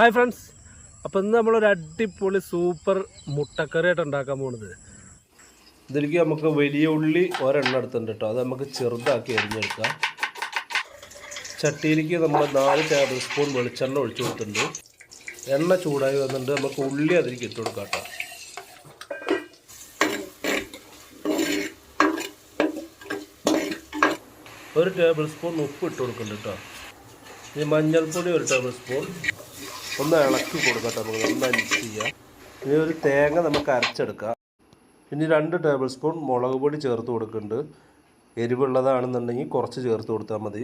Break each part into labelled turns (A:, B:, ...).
A: Hi friends അപ്പോൾ ഇന്ന് നമ്മളൊരു അടിപൊളി സൂപ്പർ മുട്ടക്കറിയായിട്ട് ഉണ്ടാക്കാൻ പോകുന്നത് ഇതിലേക്ക് നമുക്ക് വലിയ ഉള്ളി ഒരെണ്ണം എടുത്തിട്ടുണ്ട് കേട്ടോ അത് നമുക്ക് ചെറുതാക്കി അരിഞ്ഞെടുക്കാം. ചട്ടിയിലേക്ക് നമ്മൾ നാല് ടേബിൾ സ്പൂൺ വെളിച്ചെണ്ണ ഒഴിച്ചു കൊടുത്തിട്ടുണ്ട്. എണ്ണ ചൂടായി വന്നിട്ട് നമുക്ക് ഉള്ളി അതിലേക്ക് ഇട്ട് കൊടുക്കാം കേട്ടോ ഒരു ടേബിൾ സ്പൂൺ ഉപ്പ് ഇട്ട് കൊടുക്കുന്നുണ്ട് കേട്ടോ ഇനി മഞ്ഞൾപ്പൊടി ഒരു ടേബിൾ സ്പൂൺ ഒന്ന് ഇളക്കി കൊടുക്കട്ടെ നമുക്ക് നന്നായി മിക്സ് ചെയ്യാം. ഇനി ഒരു തേങ്ങ നമുക്ക് അരച്ചെടുക്കാം. ഇനി രണ്ട് ടേബിൾ സ്പൂൺ മുളക് പൊടി ചേർത്ത് കൊടുക്കുന്നുണ്ട്. എരിവുള്ളതാണെന്നുണ്ടെങ്കിൽ കുറച്ച് ചേർത്ത് കൊടുത്താൽ മതി.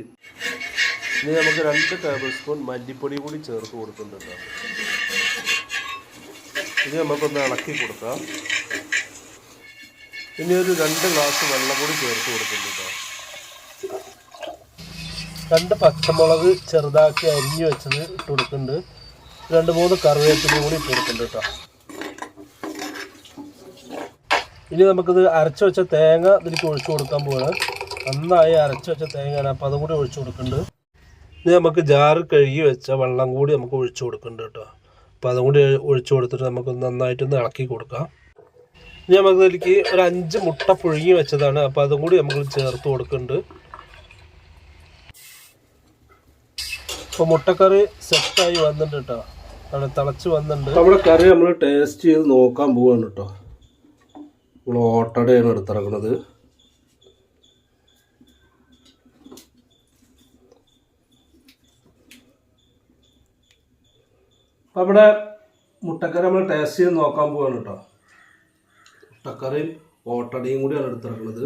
A: ഇനി നമുക്ക് രണ്ട് ടേബിൾ സ്പൂൺ മല്ലിപ്പൊടി കൂടി ചേർത്ത് കൊടുക്കുന്നുണ്ട് ഇനി നമുക്കൊന്ന് ഇളക്കി കൊടുക്കാം. ഇനി ഒരു രണ്ട് ഗ്ലാസ് വെള്ളം കൂടി ചേർത്ത് കൊടുക്കുന്നുണ്ട് രണ്ട് പച്ചമുളക് ചെറുതാക്കി അരിഞ്ഞു വെച്ചത് ഇട്ട് കൊടുക്കുന്നുണ്ട്. രണ്ട് മൂന്ന് കറിവേപ്പിലയും കൂടി ഇട്ട് കൊടുക്കുന്നുണ്ട് കേട്ടോ. ഇനി നമുക്കിത് അരച്ച് വെച്ച തേങ്ങ ഇതിലേക്ക് ഒഴിച്ചു കൊടുക്കാൻ പോവാണ്. നന്നായി അരച്ച് വെച്ച തേങ്ങയാണ് അപ്പോൾ അതും കൂടി ഒഴിച്ചു കൊടുക്കുന്നുണ്ട്. ഇനി നമുക്ക് ജാറ് കഴുകി വെച്ച വെള്ളം കൂടി നമുക്ക് ഒഴിച്ചു കൊടുക്കുന്നുണ്ട് കേട്ടോ. അപ്പോൾ അതും കൂടി ഒഴിച്ചു കൊടുത്തിട്ട് നമുക്ക് നന്നായിട്ടൊന്ന് ഇളക്കി കൊടുക്കാം. ഇനി നമുക്ക് ഇതിലേക്ക് ഒരു അഞ്ച് മുട്ട പുഴുങ്ങി വെച്ചതാണ്. അപ്പോൾ അതും കൂടി നമുക്ക് ചേർത്ത് കൊടുക്കുന്നുണ്ട്. അപ്പോൾ മുട്ടക്കറി സെറ്റായി വന്നിട്ടുണ്ട് കേട്ടോ. തിളച്ച് വന്നിട്ടുണ്ട്. നമ്മുടെ കറി നമ്മൾ ടേസ്റ്റ് ചെയ്ത് നോക്കാൻ പോവാണ് കേട്ടോ. നമ്മൾ ഓട്ടടയാണ് എടുത്തിറങ്ങുന്നത്. നമ്മുടെ മുട്ടക്കറി നമ്മൾ ടേസ്റ്റ് ചെയ്ത് നോക്കാൻ പോവാണ് കേട്ടോ. മുട്ടക്കറിയും ഓട്ടടയും കൂടിയാണ് എടുത്തിറങ്ങുന്നത്.